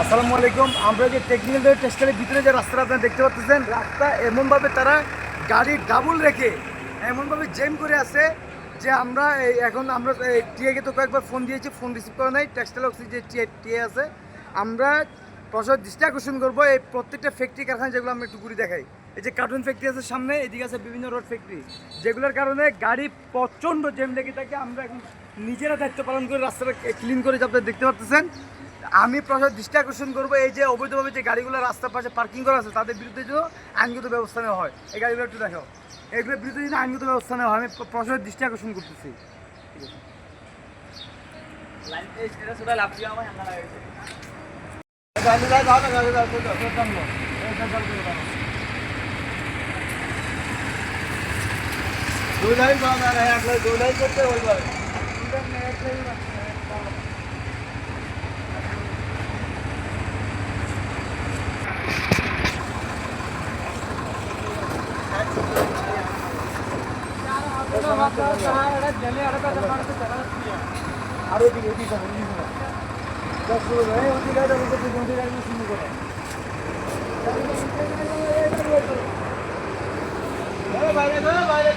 আসসালামু আলাইকুম। আমরা যে টেকনিক্যাল টেস্টারের ভিতরে যে রাস্তাটা আপনারা দেখতে পাচ্ছেন রাস্তা এমনভাবে তারা গাড়ি ডাবল রেখে এমনভাবে জেম করে আছে যে আমরা এখন আমরা টিএকে তো কয়েকবার ফোন দিয়েছি ফোন রিসিভ করে নাই। টেক্সটাইল অফিসে যে টিএ টিএ আছে, আমরা প্রসাদ দৃষ্টি আকর্ষণ করব এই প্রত্যেকটা ফ্যাক্টরি কারখানা যেগুলো আমরা একটু ঘুরে দেখাই। এই যে কার্টুন ফ্যাক্টরি আছে সামনে, এদিকে আছে বিভিন্ন রোড ফ্যাক্টরি যেগুলোর কারণে গাড়ি প্রচণ্ড জেম লেগে থাকে। আমরা এখন নিজেরা দায়িত্ব পালন করে রাস্তাটা ক্লিন করে আপনারা দেখতে পাচ্ছেন আমি প্রশাসন দৃষ্টি আকর্ষণ করব, এই যে অবৈধভাবে যে গাড়িগুলো রাস্তার পাশে পার্কিং করা আছে, তাদের বিরুদ্ধে যেন আইনগত ব্যবস্থা নেওয়া হয়। এই গাড়িগুলো একটু দেখো। এগুলোর বিরুদ্ধে যেন আইনগত ব্যবস্থা নেওয়া হয়, আমি প্রশাসনের দৃষ্টি আকর্ষণ করতেছি। দুই লাইন করতে আর ওদিকে ওদিকে শুরু করে বাইরে বাইরে